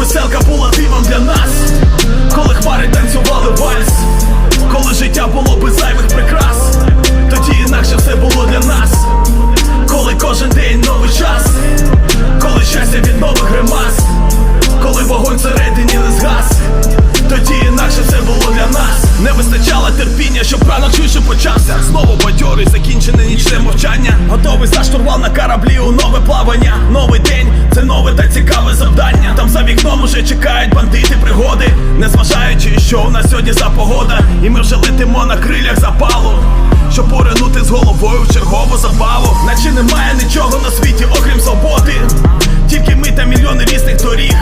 веселка була дивом для нас, коли хмари танцювали вальс, коли життя було без зайвих прикрас, тоді інакше все було для нас, коли кожен день новий час, коли щастя від нових гримас, коли вогонь всередині не згас, тоді інакше все було для нас. Не вистачало терпіння, щоб рано швидше почався. Знову бадьори, закінчене нічне мовчання. Готовий заштурвати вікном уже чекають бандити пригоди. Незважаючи, що у нас сьогодні за погода, і ми вже летимо на крилях запалу. Щоб поринути з головою в чергову забаву. Наче немає нічого на світі, окрім свободи. Тільки ми та мільйони різних доріг.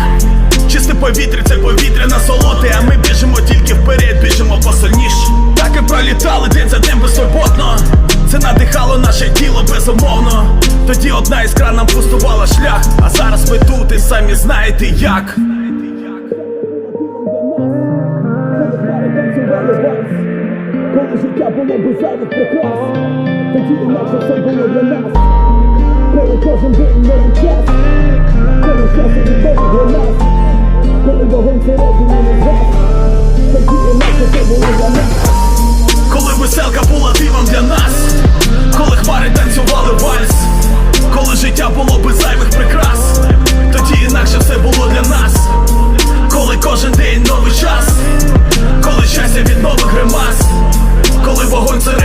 Чисте повітря, це повітря насолоди, а ми біжимо тільки вперед, біжимо посильніш. Так і пролітали день за днем безтурботно. Це надихало наше тіло безумовно. Тоді одна іскра нам пустувала шлях, а зараз ми тут і самі знаєте як. Коли життя було без зайвих прикрас Тоді інакше все було для нас. Коли кожен день новий час Коли щастя відбили для нас Коли вогонь всередині не згас Тоді інакше все було для нас. Коли веселка була дивом для нас, коли гримас, коли вогонь це